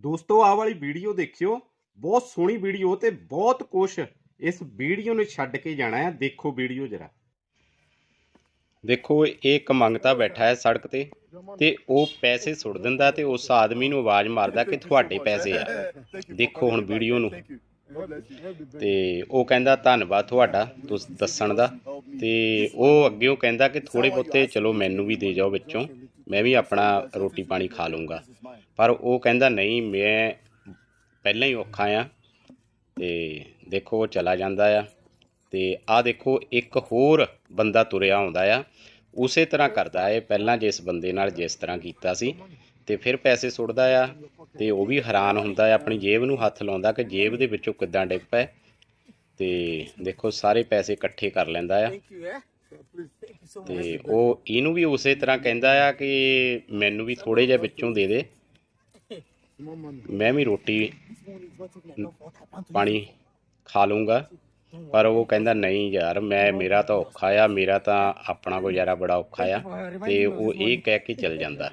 ਦੋਸਤੋ, ਆਹ ਵਾਲੀ ਵੀਡੀਓ ਦੇਖਿਓ। ਬਹੁਤ ਸੋਹਣੀ ਵੀਡੀਓ ਤੇ ਬਹੁਤ ਕੁਛ ਇਸ ਵੀਡੀਓ ਨੂੰ ਛੱਡ ਕੇ ਜਾਣਾ ਹੈ। ਦੇਖੋ ਵੀਡੀਓ ਜਰਾ। ਦੇਖੋ, ਇਹ ਇੱਕ ਮੰਗਤਾ ਬੈਠਾ ਹੈ ਸੜਕ ਤੇ ਤੇ ਉਹ ਪੈਸੇ ਸੁੱਟ ਦਿੰਦਾ ਤੇ ਉਸ ਆਦਮੀ ਨੂੰ ਆਵਾਜ਼ ਮਾਰਦਾ ਕਿ ਤੁਹਾਡੇ ਪੈਸੇ ਆ। ਦੇਖੋ ਹੁਣ ਵੀਡੀਓ ਨੂੰ। ਤੇ ਉਹ ਕਹਿੰਦਾ, ਧੰਨਵਾਦ ਤੁਹਾਡਾ ਤੁਸੀਂ ਦੱਸਣ ਦਾ। ਤੇ ਉਹ ਅੱਗੇ ਉਹ ਕਹਿੰਦਾ ਕਿ ਥੋੜੇ ਬਹੁਤੇ ਚਲੋ ਮੈਨੂੰ ਵੀ ਦੇ ਜਾਓ ਵਿੱਚੋਂ। ਮੈਂ ਵੀ ਆਪਣਾ ਰੋਟੀ ਪਾਣੀ ਖਾ ਲੂੰਗਾ ਪਰ ਉਹ ਕਹਿੰਦਾ ਨਹੀਂ ਮੈਂ ਪਹਿਲਾਂ ਹੀ ਔਖਾ ਆ ਤੇ ਦੇਖੋ ਉਹ ਚਲਾ ਜਾਂਦਾ ਆ ਤੇ ਆ ਦੇਖੋ ਇੱਕ ਹੋਰ ਬੰਦਾ ਤੁਰਿਆ ਆਉਂਦਾ ਆ। ਉਸੇ ਤਰ੍ਹਾਂ ਕਰਦਾ ਏ ਪਹਿਲਾਂ ਜਿਸ ਬੰਦੇ ਨਾਲ ਜਿਸ ਤਰ੍ਹਾਂ ਕੀਤਾ ਸੀ ਤੇ ਫਿਰ ਪੈਸੇ ਸੁੱਟਦਾ ਆ ਤੇ ਉਹ ਵੀ ਹੈਰਾਨ ਹੁੰਦਾ ਆ ਆਪਣੀ ਜੇਬ ਨੂੰ ਹੱਥ ਲਾਉਂਦਾ ਕਿ ਜੇਬ ਦੇ ਵਿੱਚੋਂ ਕਿੱਦਾਂ ਡਿੱਗ ਪਏ ਤੇ ਦੇਖੋ ਸਾਰੇ ਪੈਸੇ ਇਕੱਠੇ ਕਰ ਲੈਂਦਾ ਆ। Eh? ਤੇ ਉਹ ਇਹਨੂੰ ਵੀ ਉਸੇ ਤਰ੍ਹਾਂ ਕਹਿੰਦਾ ਆ ਕਿ ਮੈਨੂੰ ਵੀ ਥੋੜੇ ਜਿਹਾ ਵਿੱਚੋਂ ਦੇ ਦੇ। ਮੈਂ ਵੀ ਰੋਟੀ ਪਾਣੀ ਖਾ ਲੂੰਗਾ ਪਰ ਉਹ ਕਹਿੰਦਾ ਨਹੀਂ ਯਾਰ, ਮੈਂ, ਮੇਰਾ ਤਾਂ ਔਖਾ ਆ, ਮੇਰਾ ਤਾਂ ਆਪਣਾ ਗੁਜ਼ਾਰਾ ਬੜਾ ਔਖਾ ਆ, ਤੇ ਉਹ ਇਹ ਕਹਿ ਕੇ ਚਲ ਜਾਂਦਾ।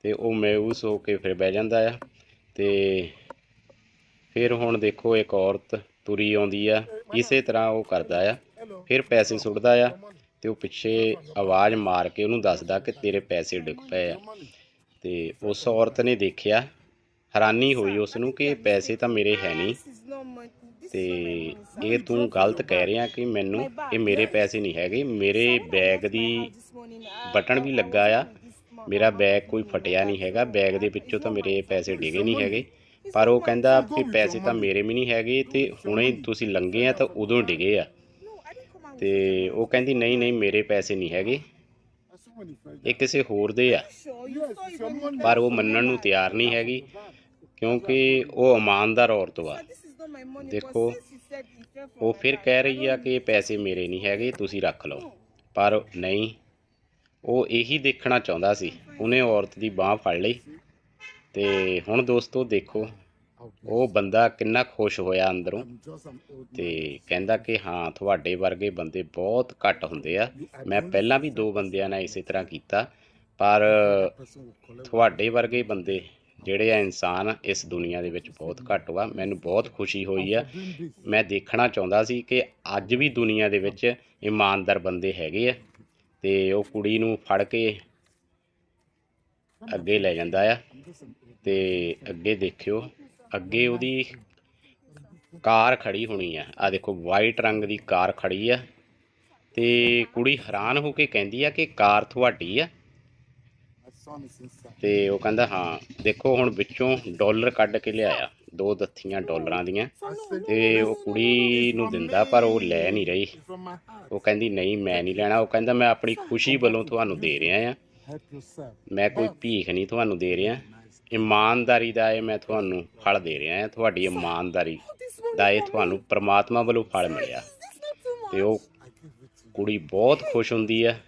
ਤੇ ਉਹ ਮਾਯੂਸ ਹੋ ਕੇ ਫਿਰ ਬਹਿ ਜਾਂਦਾ ਆ, ਤੇ ਫਿਰ ਹੁਣ ਦੇਖੋ ਇੱਕ ਔਰਤ ਤੁਰੀ ਆਉਂਦੀ ਆ, ਇਸੇ ਤਰ੍ਹਾਂ ਉਹ ਕਰਦਾ ਆ, ਫਿਰ ਪੈਸੇ ਸੁੱਟਦਾ ਆ ਤੇ ਉਹ ਪਿੱਛੇ ਆਵਾਜ਼ ਮਾਰ ਕੇ ਉਹਨੂੰ ਦੱਸਦਾ ਕਿ ਤੇਰੇ ਪੈਸੇ ਡਿੱਗ ਪਏ ਆ। ਤੇ ਉਸ ਔਰਤ ਨੇ ਦੇਖਿਆ, ਹੈਰਾਨੀ ਹੋਈ ਉਸ ਨੂੰ ਕਿ ਪੈਸੇ ਤਾਂ ਮੇਰੇ ਹੈ ਨਹੀਂ। This ਤੇ ਇਹ ਤੂੰ ਗਲਤ ਕਹਿ ਰਿਹਾ ਕਿ ਮੈਨੂੰ ਇਹ ਮੇਰੇ ਪੈਸੇ ਨਹੀਂ ਹੈਗੇ, ਮੇਰੇ ਬੈਗ ਦੀ ਬਟਨ ਵੀ ਲੱਗਾ ਆ। ਮੇਰਾ ਬੈਗ ਕੋਈ ਫਟਿਆ ਨਹੀਂ ਹੈਗਾ, ਬੈਗ ਦੇ ਵਿੱਚੋਂ ਤਾਂ ਮੇਰੇ ਪੈਸੇ ਡਿਗੇ ਨਹੀਂ ਹੈਗੇ। ਪਰ ਉਹ ਕਹਿੰਦਾ ਵੀ ਪੈਸੇ ਤਾਂ ਮੇਰੇ ਵੀ ਨਹੀਂ ਹੈਗੇ ਤੇ ਹੁਣੇ ਤੁਸੀਂ ਲੰਗੇ ਆ ਤਾਂ ਉਦੋਂ ਡਿਗੇ ਆ। ਤੇ ਉਹ ਕਹਿੰਦੀ ਨਹੀਂ ਨਹੀਂ ਮੇਰੇ ਪੈਸੇ ਨਹੀਂ ਹੈਗੇ। ਇਹ ਕਿਸੇ ਹੋਰ ਦੇ ਆ। ਪਰ ਉਹ ਮੰਨਣ ਨੂੰ ਤਿਆਰ ਨਹੀਂ ਹੈਗੀ ਕਿਉਂਕਿ ਉਹ ਇਮਾਨਦਾਰ ਔਰਤ ਵਾ। ਦੇਖੋ, ਉਹ ਫਿਰ ਕਹਿ ਰਹੀ ਆ ਕਿ ਇਹ ਪੈਸੇ ਮੇਰੇ ਨਹੀਂ ਹੈਗੇ ਤੁਸੀਂ ਰੱਖ ਲਓ। ਪਰ ਨਹੀਂ ਉਹ ਇਹੀ ਦੇਖਣਾ ਚਾਹੁੰਦਾ ਸੀ। ਉਹਨੇ ਔਰਤ ਦੀ ਬਾਹ ਫੜ ਲਈ ਤੇ ਹੁਣ ਦੋਸਤੋ ਦੇਖੋ ਉਹ ਬੰਦਾ ਕਿੰਨਾ ਖੁਸ਼ ਹੋਇਆ ਅੰਦਰੋਂ ਤੇ ਕਹਿੰਦਾ ਕਿ ਹਾਂ ਤੁਹਾਡੇ ਵਰਗੇ ਬੰਦੇ ਬਹੁਤ ਘੱਟ ਹੁੰਦੇ ਆ। ਮੈਂ ਪਹਿਲਾਂ ਵੀ ਦੋ ਬੰਦਿਆਂ ਨਾਲ ਇਸੇ ਤਰ੍ਹਾਂ ਕੀਤਾ ਪਰ ਤੁਹਾਡੇ ਵਰਗੇ ਬੰਦੇ ਜਿਹੜੇ ਆ ਇਨਸਾਨ ਇਸ ਦੁਨੀਆ ਦੇ ਵਿੱਚ ਬਹੁਤ ਘੱਟ ਵਾ ਮੈਨੂੰ ਬਹੁਤ ਖੁਸ਼ੀ ਹੋਈ ਆ। ਮੈਂ ਦੇਖਣਾ ਚਾਹੁੰਦਾ ਸੀ ਕਿ ਅੱਜ ਵੀ ਦੁਨੀਆ ਦੇ ਵਿੱਚ ਇਮਾਨਦਾਰ ਬੰਦੇ ਹੈਗੇ ਆ ਤੇ ਉਹ ਕੁੜੀ ਨੂੰ ਫੜ ਕੇ ਅੱਗੇ ਲੈ ਜਾਂਦਾ ਆ ਤੇ ਅੱਗੇ ਦੇਖਿਓ। ਅੱਗੇ ਉਹਦੀ ਕਾਰ ਖੜੀ ਹੋਣੀ ਆ। ਆ ਦੇਖੋ ਵਾਈਟ ਰੰਗ ਦੀ ਕਾਰ ਖੜੀ ਆ। ਤੇ ਕੁੜੀ ਹੈਰਾਨ ਹੋ ਕੇ ਕਹਿੰਦੀ ਆ ਕਿ ਕਾਰ ਤੁਹਾਡੀ ਆ। ਤੇ ਉਹ ਕਹਿੰਦਾ, ਹਾਂ, ਦੇਖੋ ਹੁਣ ਵਿੱਚੋਂ ਡਾਲਰ ਕੱਢ ਕੇ ਲਿਆਇਆ, ਦੋ ਦੱਥੀਆਂ ਡਾਲਰਾਂ ਦੀਆਂ। ਤੇ ਉਹ ਕੁੜੀ ਨੂੰ ਦਿੰਦਾ, ਪਰ ਉਹ ਲੈ ਨਹੀਂ ਰਹੀ। ਉਹ ਕਹਿੰਦੀ, ਨਹੀਂ, ਮੈਂ ਨਹੀਂ ਲੈਣਾ। ਉਹ ਕਹਿੰਦਾ, ਮੈਂ ਆਪਣੀ ਖੁਸ਼ੀ ਵੱਲੋਂ ਤੁਹਾਨੂੰ ਦੇ ਰਿਹਾ ਆ। ਮੈਂ ਕੋਈ ਭੀਖ ਨਹੀਂ ਤੁਹਾਨੂੰ ਦੇ ਰਿਹਾ। ਇਮਾਨਦਾਰੀ ਦਾ ਇਹ ਮੈਂ ਤੁਹਾਨੂੰ ਫਲ ਦੇ ਰਿਹਾ ਹਾਂ। ਤੁਹਾਡੀ ਇਮਾਨਦਾਰੀ ਦਾ ਇਹ ਤੁਹਾਨੂੰ ਪ੍ਰਮਾਤਮਾ ਵੱਲੋਂ ਫਲ ਮਿਲਿਆ। ਤੇ ਉਹ ਕੁੜੀ ਬਹੁਤ ਖੁਸ਼ ਹੁੰਦੀ ਆ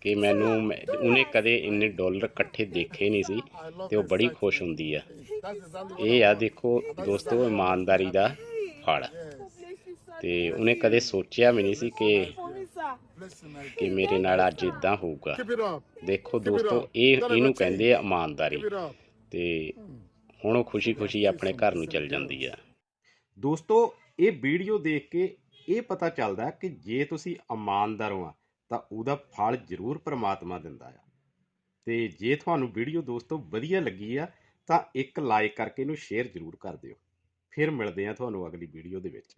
ਕਿ ਮੈਨੂੰ ਮੈਂ- ਉਹਨੇ ਕਦੇ ਇੰਨੇ ਡਾਲਰ ਇਕੱਠੇ ਦੇਖੇ ਨਹੀਂ ਸੀ ਤੇ ਉਹ ਬੜੀ ਖੁਸ਼ ਹੁੰਦੀ ਆ ਇਹ ਆ ਦੇਖੋ ਦੋਸਤੋ, ਇਮਾਨਦਾਰੀ ਦਾ ਫਲ। ਤੇ ਉਹਨੇ ਕਦੇ ਸੋਚਿਆ ਵੀ ਨਹੀਂ ਸੀ ਕਿ ਕਿ ਮੇਰੇ ਨਾਲ ਅੱਜ ਇਦਾਂ ਹੋਊਗਾ। ਦੇਖੋ ਦੋਸਤੋ, ਇਹ ਇਹਨੂੰ ਕਹਿੰਦੇ ਆ ਇਮਾਨਦਾਰੀ। ਤੇ ਹੁਣ ਉਹ ਖੁਸ਼ੀ-ਖੁਸ਼ੀ ਆਪਣੇ ਘਰ ਨੂੰ ਚਲ ਜਾਂਦੀ ਆ। ਦੋਸਤੋ ਇਹ ਵੀਡੀਓ ਦੇਖ ਕੇ ਇਹ ਪਤਾ ਚੱਲਦਾ ਕਿ ਜੇ ਤੁਸੀਂ ਇਮਾਨਦਾਰ ਹੋ ਤਾਂ ਉਹਦਾ ਫਲ ਜ਼ਰੂਰ ਪ੍ਰਮਾਤਮਾ ਦਿੰਦਾ ਆ। ਤੇ ਜੇ ਤੁਹਾਨੂੰ ਵੀਡੀਓ ਦੋਸਤੋ ਵਧੀਆ ਲੱਗੀ ਆ ਤਾਂ ਇੱਕ ਲਾਈਕ ਕਰਕੇ ਇਹਨੂੰ ਸ਼ੇਅਰ ਜ਼ਰੂਰ ਕਰ ਦਿਓ। ਫਿਰ ਮਿਲਦੇ ਆ ਤੁਹਾਨੂੰ ਅਗਲੀ ਵੀਡੀਓ ਦੇ ਵਿੱਚ।